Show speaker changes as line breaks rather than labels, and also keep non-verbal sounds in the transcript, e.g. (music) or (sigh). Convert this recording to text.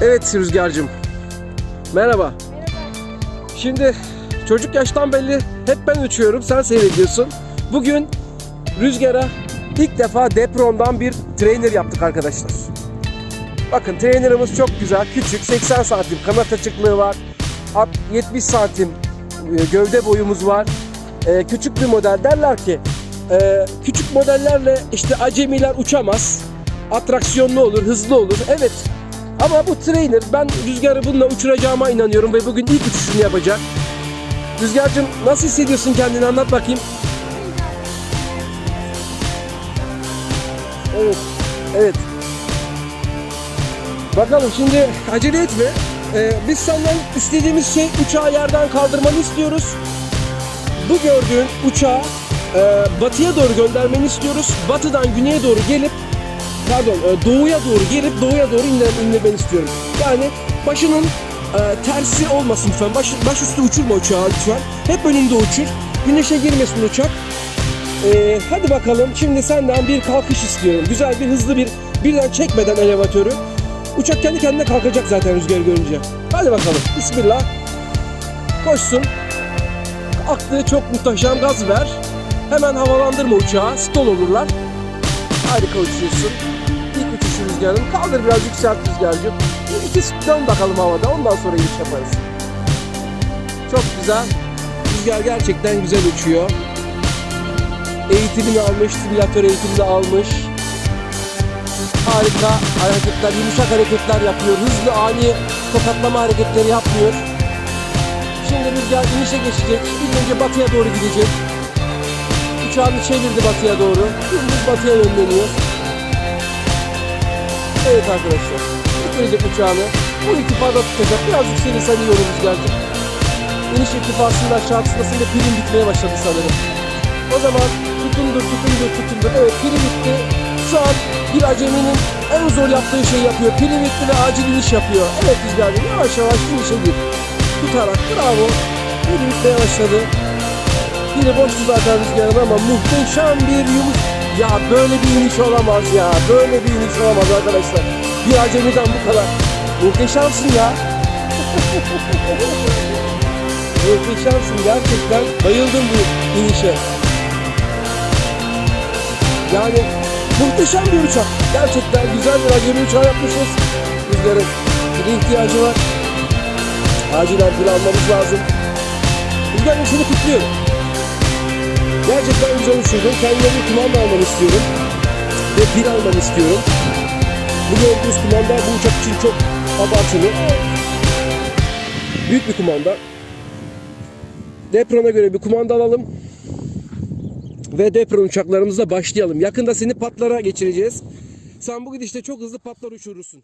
Evet Rüzgar'cığım. Merhaba. Şimdi çocuk yaştan belli hep ben uçuyorum sen seyrediyorsun. Bugün Rüzgar'a ilk defa Depron'dan bir trainer yaptık arkadaşlar. Bakın trainerımız çok güzel. Küçük 80 santim kanat açıklığı var. At- 70 santim e, gövde boyumuz var. E, küçük bir model derler ki e, küçük modellerle işte acemiler uçamaz. Atraksiyonlu olur, hızlı olur. Evet. Ama bu trainer ben rüzgarı bununla uçuracağıma inanıyorum ve bugün ilk uçuşunu yapacak. Rüzgar'cığım nasıl hissediyorsun kendini anlat bakayım. Evet. Evet. Bakalım şimdi acele etme. Ee, biz senden istediğimiz şey uçağı yerden kaldırmanı istiyoruz. Bu gördüğün uçağı e, batıya doğru göndermeni istiyoruz. Batıdan güneye doğru gelip pardon e, doğuya doğru gelip doğuya doğru indir, indirmeni istiyorum. Yani başının e, tersi olmasın lütfen. Baş, baş üstü uçurma uçağı lütfen. Hep önünde uçur. Güneşe girmesin uçak. E, hadi bakalım şimdi senden bir kalkış istiyorum. Güzel bir hızlı bir birden çekmeden elevatörü. Uçak kendi kendine kalkacak zaten rüzgar görünce. Hadi bakalım. Bismillah. Koşsun. Aktığı çok muhteşem gaz ver. Hemen havalandırma uçağı. Stol olurlar. Harika uçuyorsun. İlk uçuş rüzgarın. Kaldır biraz yükselt rüzgarcığım. Bir iki dön bakalım havada. Ondan sonra iniş yaparız. Çok güzel. Rüzgar gerçekten güzel uçuyor. Eğitimini almış, simülatör eğitimini almış. Harika hareketler, yumuşak hareketler yapıyor. Hızlı, ani tokatlama hareketleri yapmıyor. Şimdi rüzgar inişe geçecek. İlk önce batıya doğru gidecek. Uçağını çevirdi batıya doğru. Dümdüz batıya yönleniyor. Evet arkadaşlar. Bitirecek uçağını. Bu irtifada tutacak. Biraz yükselirsen iyi olur rüzgarcık. İniş irtifasında aşağısında şimdi pilin bitmeye başladı sanırım. O zaman tutundur, tutundur, tutundur. Evet pili bitti. Şu an bir aceminin en zor yaptığı şeyi yapıyor. Pili bitti ve acil iniş yapıyor. Evet rüzgarcık yavaş yavaş inişe gir. Tutarak bravo. Pili bitmeye başladı. Yine boştu zaten rüzgarın ama muhteşem bir yumuş. Ya böyle bir iniş olamaz ya. Böyle bir iniş olamaz arkadaşlar. Bir acemiden bu kadar. Muhteşemsin ya. (laughs) Muhteşemsin gerçekten. Bayıldım bu inişe. Yani muhteşem bir uçak. Gerçekten güzel bir acemi uçağı yapmışız. Rüzgarın bir ihtiyacı var. Acilen pil almamız lazım. Rüzgarın seni kutluyorum. Gerçekten güzel uçurdun. Kendine bir kumanda almanı istiyorum. Ve pil almanı istiyorum. Bu gördüğünüz kumanda bu uçak için çok abartılı. Büyük bir kumanda. Depron'a göre bir kumanda alalım. Ve Depron uçaklarımızla başlayalım. Yakında seni patlara geçireceğiz. Sen bu gidişte çok hızlı patlar uçurursun.